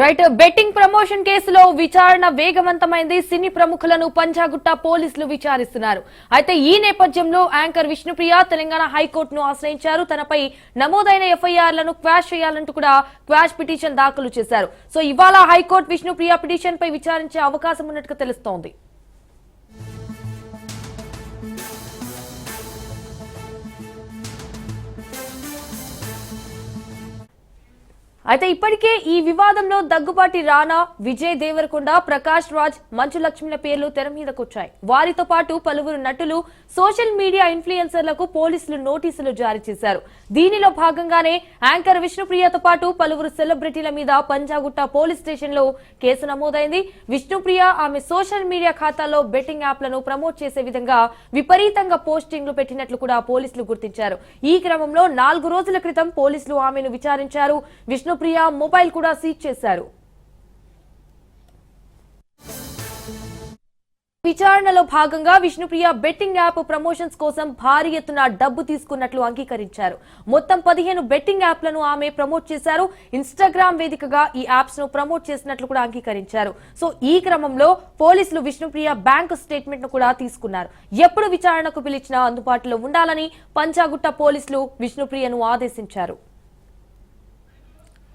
Right betting promotion కేసులో విచారణ వేగవంతమైంది. సినీ ప్రముఖులను పంజాగుట్ట పోలీసులు విచారిస్తున్నారు. అయితే ఈ నేపథ్యంలో యాంకర్ విష్ణుప్రియ తెలంగాణ హైకోర్టును ఆశ్రయించారు. తనపై నమోదైన ఎఫ్ఐఆర్లను క్వాష్ చేయాలంటూ కూడా క్వాష్ పిటిషన్ దాఖలు చేశారు. సో ఇవాళ హైకోర్టు విష్ణుప్రియ పిటిషన్ పై విచారించే అవకాశం ఉన్నట్టుగా తెలుస్తోంది. అయితే ఇప్పటికే ఈ వివాదంలో దగ్గుబాటి రానా విజయ్ దేవరకొండ ప్రకాష్ రాజ్ మంచు లక్ష్మిల పేర్లు తెర మీదకొచ్చాయి. వారితో పాటు పలువురు నటులు సోషల్ మీడియా ఇన్ఫ్లుయెన్సర్లకు పోలీసులు నోటీసులు జారీ చేశారు. దీనిలో భాగంగానే యాంకర్ విష్ణుప్రియతో పాటు పలువురు సెలబ్రిటీల మీద పంజాగుట్ట పోలీస్ స్టేషన్లో కేసు నమోదైంది. విష్ణుప్రియ ఆమె సోషల్ మీడియా ఖాతాలో బెట్టింగ్ యాప్లను ప్రమోట్ చేసే విధంగా విపరీతంగా పోస్టింగ్లు పెట్టినట్లు కూడా పోలీసులు గుర్తించారు. ఈ క్రమంలో నాలుగు రోజుల క్రితం పోలీసులు ఆమెను విచారించారు. విష్ణుప్రియ మొబైల్ కూడా సీజ్ చేశారు. విచారణలో భాగంగా విష్ణుప్రియ బెట్టింగ్ యాప్ ప్రమోషన్స్ కోసం భారీ ఎత్తున డబ్బు తీసుకున్నట్లు అంగీకరించారు. మొత్తం పదిహేను బెట్టింగ్ యాప్లను ఆమె ప్రమోట్ చేశారు. ఇన్స్టాగ్రామ్ వేదికగా ఈ యాప్స్ను ప్రమోట్ చేసినట్లు కూడా అంగీకరించారు. సో ఈ క్రమంలో పోలీసులు విష్ణుప్రియ బ్యాంకు స్టేట్మెంట్ను కూడా తీసుకున్నారు. ఎప్పుడు విచారణకు పిలిచినా అందుబాటులో ఉండాలని పంచాగుట్ట పోలీసులు విష్ణుప్రియను ఆదేశించారు.